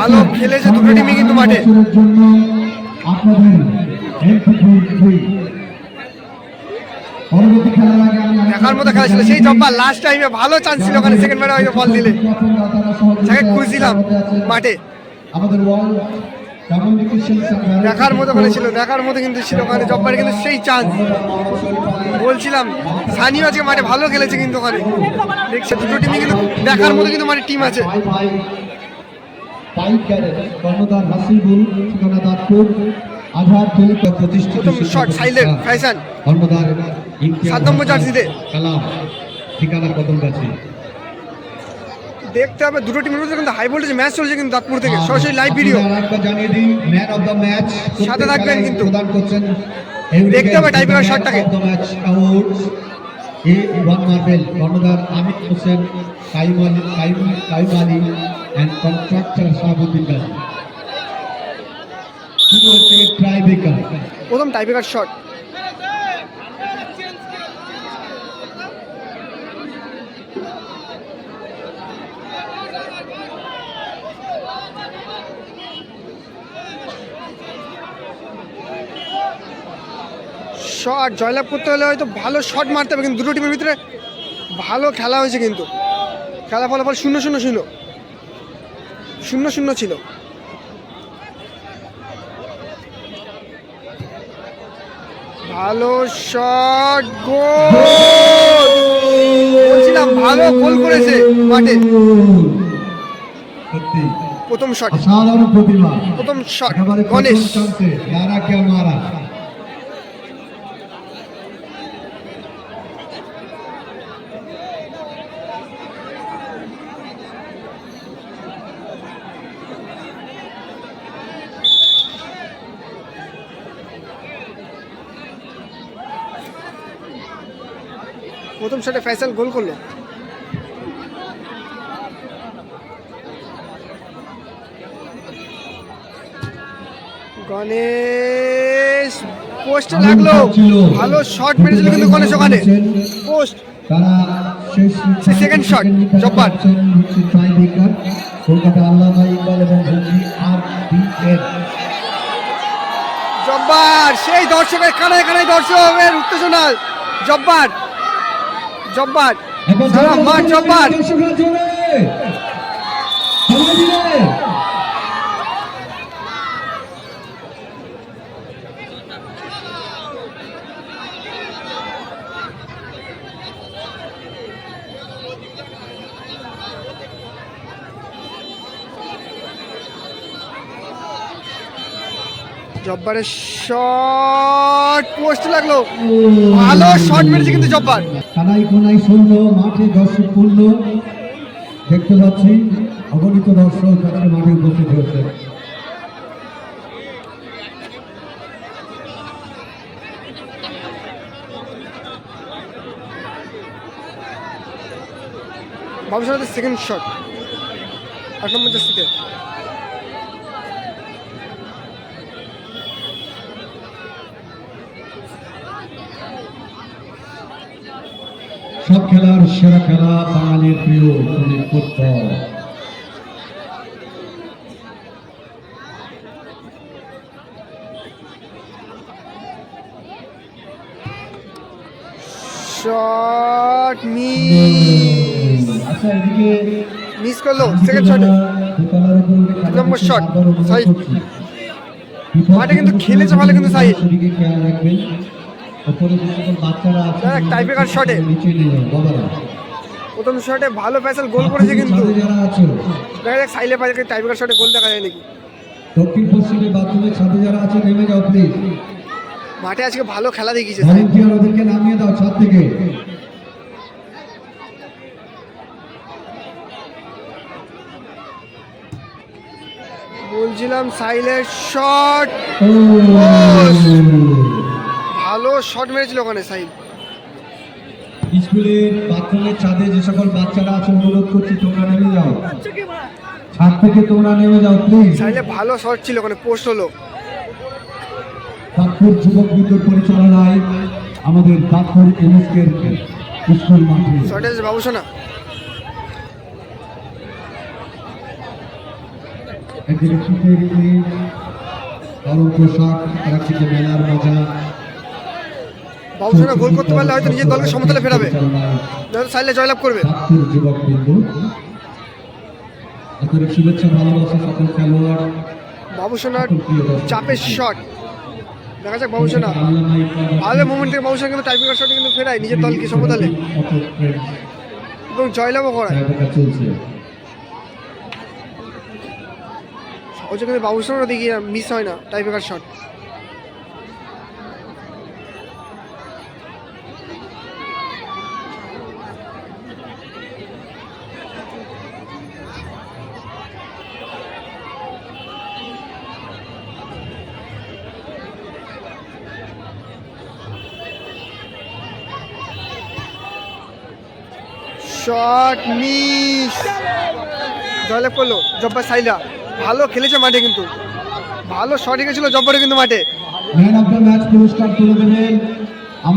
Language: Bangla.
ভালো খেলেছে দুটো টিমই কিন্তু মাঠে। দেখার মতো খেলা ছিল। সেই জব্বা লাস্ট টাইমে ভালো চান্স ছিল ওখানে সেকেন্ড ম্যানে হয়তো বল দিলে। তাকে খুঁজছিলাম মাঠে। আমাদের দেখার মতো ওখানে ছিল, দেখার মতো কিন্তু ছিল, ওখানে জব্বার কিন্তু সেই চান্স বলছিলাম, সানিও আজকে মাঠে ভালো খেলেছে কিন্তু ওখানে। দেখছে, দুটো টিমই কিন্তু দেখার মতো কিন্তু মানে টিম আছে। ঠিকানা কদম গাছে দেখতে হবে দুটো টিমের মধ্যে কিন্তু হাই ভোল্টেজ ম্যাচ চলছে কিন্তু দাঁতপুর থেকে। সরাসরি লাইভ ভিডিও সাথে থাকবেন কিন্তু। দেখতে হবে টাইব্রেকার শটটাকে। এ ওয়ান মার্বেল কর্ণধার আমির হোসেন কাইম আলী কাইম কাইম আলী অ্যান্ড কন্ট্রাক্টর শাহাবুদ্দিন গাজী শুরু হচ্ছে ট্রাই বেকার প্রথম টাইপেকার শট শট জয়লাভ করতে হলে হয়তো ভালো শট মারতে হবে কিন্তু দুটো টিমের ভিতরে ভালো খেলা হয়েছে কিন্তু। খেলা ফলাফল শূন্য শূন্য ছিল। শূন্য শূন্য ছিল। ভালো শট গোল বলছিলাম ভালো গোল করেছে মাঠে। প্রথম শট প্রথম শট গণেশ। মারা? প্রথম শটে ফ্যাসাল গোল করল। গণেশ পোস্টে লাগল। ভালো শট মেরেছিল কিন্তু গণেশ ওখানে। পোস্ট তারা শেষ সে second shot, জব্বার। কলকাতা আল্লামা ইকবাল এবং জব্বার সেই দর্শকের কানায় কানায় দর্শকের উত্তেজনা। জব্বার জব্বার। সারা মাঠ জব্বার। জব্বারের শট পোস্ট লাগল। ভালো শট মেরেছে কিন্তু জব্বার। কানাই কোনাই শূন্য মাঠে দর্শক পূর্ণ দেখতে পাচ্ছি অগণিত দর্শক আজকে মাঠে উপস্থিত হয়েছে। সেকেন্ড শট আট নম্বর জার্সিতে। সব খেলার সেরা খেলা বাঙালির প্রিয় ফুটবল। শট মিস আচ্ছা এদিকে মিস করল সেকেন্ড শটে নম্বর shot, সাইড। মাঠে কিন্তু খেলেছে ভালো কিন্তু সাইড। খেয়াল রাখবেন। যাও বাবারা। প্রথম শটে ভালো ফ্যাসাল গোল করেছে কিন্তু। দেখা যাক সাইলে পাইকে টাইপেকার শটে গোল দেখা যায় নাকি। দক্ষিণ পশ্চিমে বাথরুমের ছাদে যারা আছে নেমে যাও প্লিজ মাঠে আজকে ভালো খেলা দেখিয়েছে ভলেন্টিয়ার ওদেরকে নামিয়ে দাও ছাদ থেকে। বলছিলাম সাইলের শট শট মেরেছিল ওখানে সাইল স্কুলের বাথরুমের ছাদে যে সকল বাচ্চারা আছে অনুরোধ করছি তোমরা নেমে যাও। ছাদ থেকে তোমরা নেমে যাও প্লিজ সাইলে ভালো শট ছিল ওখানে পোস্ট হলো। তাৎপুর যুবক বিদ্যুৎ পরিচালনায় আমাদের তাৎপুর এমএসকে স্কুল মাঠে। শটে বাবুসোনা একদিকে শীতের গরম পোশাক আর একদিকে মেলার মজা। বাবুসোনা গোল করতে পারলে হয়তো নিজের দলকে সমতলে ফেরাবে। সাইলে জয়লাভ করবে। বাবুসোনার চাপের শট। দেখা যাক বাবুসোনা ভালো মোমেন্ট থেকে বাবুসোনা কিন্তু টাইপিকার শটে কিন্তু ফেরায় নিজের দলকে সমতলে। এবং জয়লাভও করায়। সহজে কিন্তু বাবুসোনারও দেখি মিস হয় না টাইপিকার শট শট মিস। জয়লাভ করল, জব্বার সাইলা। ভালো খেলেছে মাঠে কিন্তু। ভালো শট এঁকেছিল জব্বারে কিন্তু মাঠে। ম্যান অফ দ্য ম্যাচ পুরস্কার তুলে দেবেন